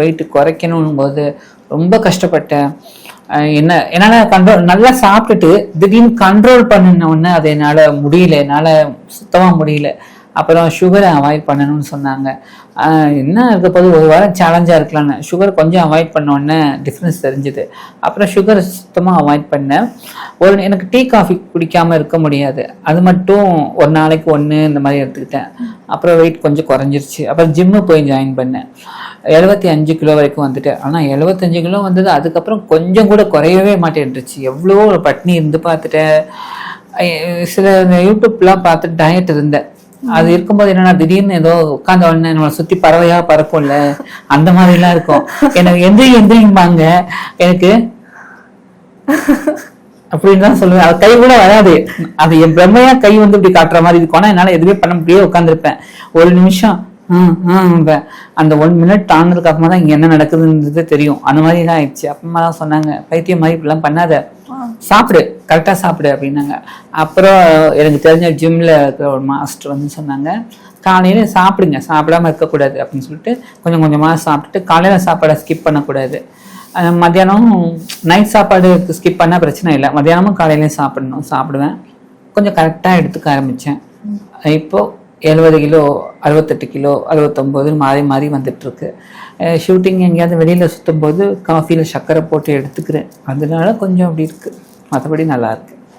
Wait குறைக்கணும் போது ரொம்ப கஷ்டப்பட்டேன். என்ன என்னால் கண்ட்ரோல் நல்லா சாப்பிட்டுட்டு திடீர்னு கண்ட்ரோல் பண்ணின உடனே அது என்னால் முடியல என்னால் சுத்தமாக முடியல. அப்புறம் சுகரை அவாய்ட் பண்ணணும்னு சொன்னாங்க. என்ன இருக்க போது ஒரு வாரம் சேலஞ்சாக இருக்கலாம்னு. சுகர் கொஞ்சம் அவாய்ட் பண்ண உடனே டிஃப்ரென்ஸ் தெரிஞ்சுது. அப்புறம் சுகர் சுத்தமாக அவாய்ட் பண்ணேன். ஒரு எனக்கு டீ காஃபி குடிக்காமல் இருக்க முடியாது. அது மட்டும் ஒரு நாளைக்கு ஒன்று இந்த மாதிரி எடுத்துக்கிட்டேன். அப்புறம் வெயிட் கொஞ்சம் குறைஞ்சிருச்சு. அப்புறம் ஜிம்மு போய் ஜாயின் பண்ணேன். எழுபத்தி அஞ்சு கிலோ வரைக்கும் வந்துட்டு ஆனால் எழுபத்தஞ்சு கிலோ வந்தது அதுக்கப்புறம் கொஞ்சம் கூட குறையவே மாட்டேன்ருச்சு எவ்வளோ ஒரு பட்னி இருந்து பார்த்துட்டேன். சில யூடியூப்லாம் பார்த்து டயட் இருந்தேன். அது இருக்கும்போது என்னன்னா திடீர்னு ஏதோ உட்காந்த உடனே நம்மளை சுற்றி பறவையா பறக்கும்ல அந்த மாதிரிலாம் இருக்கும். எனக்கு எந்திரி எந்திரிம்பாங்க. எனக்கு அப்படின்னு தான் சொல்லுவேன். அது கை கூட வராது. அது என் பிரம்மையா கை வந்து இப்படி காட்டுற மாதிரி இருக்கும். ஆனால் என்னால எதுவுமே பண்ண முடியாது உட்காந்துருப்பேன் ஒரு நிமிஷம் அந்த ஒன் மினிட் தாண்டதுக்கு அப்புறமா தான் இங்க என்ன நடக்குதுன்றது தெரியும். அந்த மாதிரி தான் ஆயிடுச்சு. அப்புறமா தான் சொன்னாங்க பைத்தியம் மாதிரி இப்படிலாம் பண்ணாத. சாப்பிடு கரெக்டாக சாப்பிடு அப்படின்னாங்க. அப்புறம் எனக்கு தெரிஞ்ச ஜிம்ல இருக்கிற ஒரு மாஸ்டர் வந்து சொன்னாங்க காலையில சாப்பிடுங்க சாப்பிடாம இருக்கக்கூடாது அப்படின்னு சொல்லிட்டு கொஞ்சம் கொஞ்சமாக சாப்பிட்டுட்டு காலையில சாப்பாடை ஸ்கிப் பண்ணக்கூடாது. மத்தியானம் நைட் சாப்பாடு ஸ்கிப் பண்ணால் பிரச்சனை இல்லை. மத்தியானமும் காலையிலையும் சாப்பிடணும் சாப்பிடுவேன். கொஞ்சம் கரெக்டாக எடுத்துக்க ஆரம்பித்தேன் இப்போ எழுபது கிலோ அறுபத்தெட்டு கிலோ அறுபத்தொம்போது மாறி மாறி வந்துட்டுருக்கு. ஷூட்டிங் எங்கேயாவது வெளியில் சுற்றும் போது காஃபியில் சர்க்கரை போட்டு எடுத்துக்கிறேன். அதனால கொஞ்சம் அப்படி இருக்குது மற்றபடி நல்லாயிருக்கு